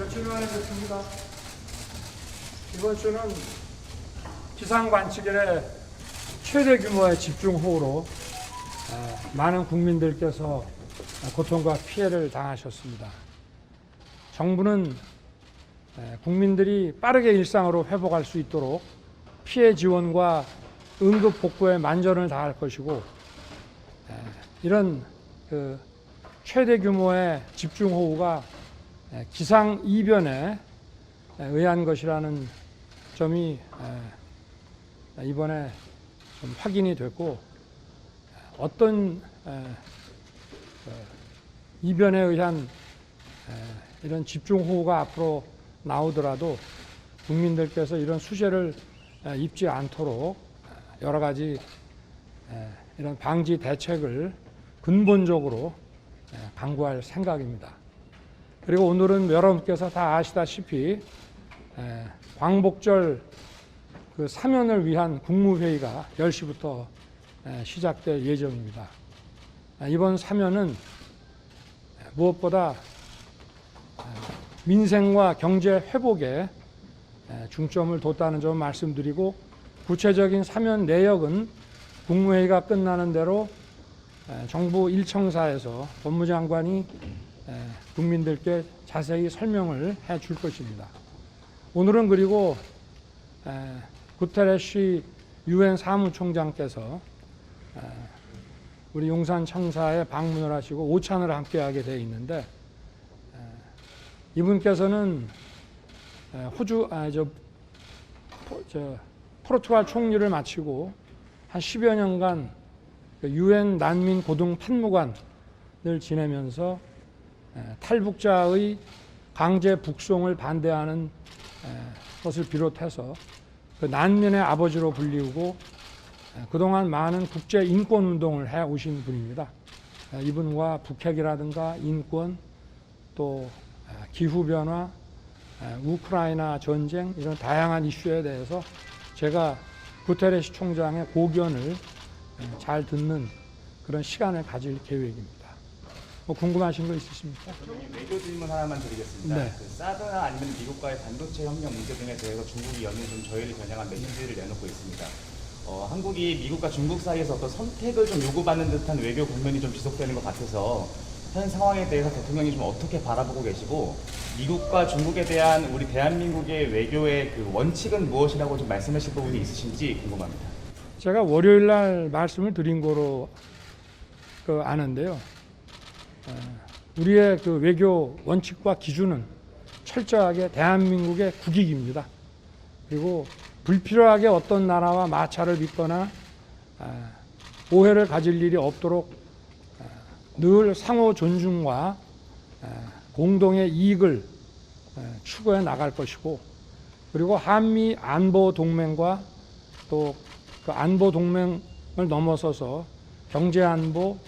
며칠 만에 뵙습니다. 이번 주는 기상 관측일에 최대 규모의 집중호우로 아, 많은 국민들께서 고통과 피해를 당하셨습니다. 정부는 에, 국민들이 빠르게 일상으로 회복할 수 있도록 피해 지원과 응급 복구에 만전을 다할 것이고 에, 이런 그 최대 규모의 집중호우가 에, 기상 이변에 에, 의한 것이라는 점이 에, 이번에 좀 확인이 됐고 어떤 에, 어, 이변에 의한 에, 이런 집중호우가 앞으로 나오더라도 국민들께서 이런 수재를 에, 입지 않도록 여러 가지 에, 이런 방지 대책을 근본적으로 에, 강구할 생각입니다. 그리고 오늘은 여러분께서 다 아시다시피 에, 광복절 그 사면을 위한 국무회의가 10시부터 에, 시작될 예정입니다. 아, 이번 사면은 무엇보다 에, 민생과 경제 회복에 에, 중점을 뒀다는 점 말씀드리고 구체적인 사면 내역은 국무회의가 끝나는 대로 에, 정부 1청사에서 법무장관이 에, 국민들께 자세히 설명을 해 줄 것입니다. 오늘은 그리고 에, 구테레시 유엔 사무총장께서 에, 우리 용산 청사에 방문을 하시고 오찬을 함께 하게 돼 있는데 에, 이분께서는 에, 호주 아저 저, 포르투갈 총리를 마치고 한 10여 년간 그 유엔 난민 고등 판무관을 지내면서 에, 탈북자의 강제 북송을 반대하는 에, 것을 비롯해서 그 난민의 아버지로 불리우고 에, 그동안 많은 국제 인권 운동을 해 오신 분입니다. 에, 이분과 북핵이라든가 인권 또 에, 기후 변화, 에, 우크라이나 전쟁 이런 다양한 이슈에 대해서 제가 구테레시 총장의 고견을 에, 잘 듣는 그런 시간을 가질 계획입니다. 뭐 궁금하신 거 있으십니까? 저는 외교 질문 하나만 드리겠습니다. 네. 그 사드나 아니면 미국과의 반도체 협력 문제 등에 대해서 중국이 연일 좀 저희를 겨냥한 메시지를 내놓고 있습니다. 어, 한국이 미국과 중국 사이에서 어떤 선택을 좀 요구받는 듯한 외교 국면이 좀 지속되는 것 같아서 현 상황에 대해서 대통령이 좀 어떻게 바라보고 계시고 미국과 중국에 대한 우리 대한민국의 외교의 그 원칙은 무엇이라고 좀 말씀하실 부분이 있으신지 궁금합니다. 제가 월요일 날 말씀을 드린 거로 그 아는데요. 어, 우리의 그 외교 원칙과 기준은 철저하게 대한민국의 국익입니다. 그리고 불필요하게 어떤 나라와 마찰을 빚거나 아, 오해를 가질 일이 없도록 아, 늘 상호 존중과 아, 공동의 이익을 아, 추구해 나갈 것이고 그리고 한미 안보 동맹과 또 그 안보 동맹을 넘어서서 경제 안보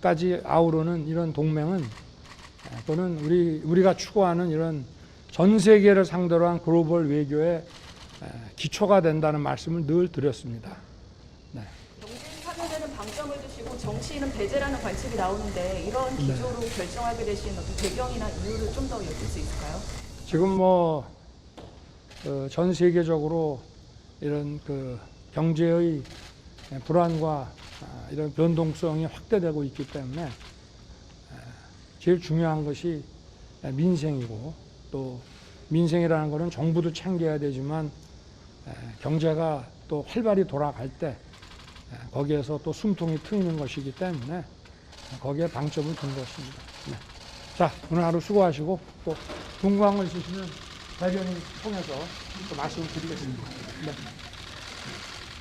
까지 아우르는 이런 동맹은 아, 그거는 우리 우리가 추구하는 이런 전 세계를 상대로 한 글로벌 외교의 아, 기초가 된다는 말씀을 늘 드렸습니다. 경제 참여되는 방점을 두시고 정치인은 배제라는 관측이 나오는데 이런 기조로 결정하게 되신 어떤 배경이나 이유를 좀 더 여쭐 수 있을까요? 지금 뭐 전 세계적으로 이런 그 경제의 불안과 아, 이런 변동성이 확대되고 있기 때문에 아, 제일 중요한 것이 민생이고 또 민생이라는 것은 정부도 챙겨야 되지만 에, 경제가 또 활발히 돌아갈 때 에, 거기에서 또 숨통이 트이는 것이기 때문에 거기에 방점을 둔 것입니다. 네. 자, 오늘 하루 수고하시고 또 궁금한 거 있으시면 대변인 통해서 또 말씀을 드리겠습니다. 네.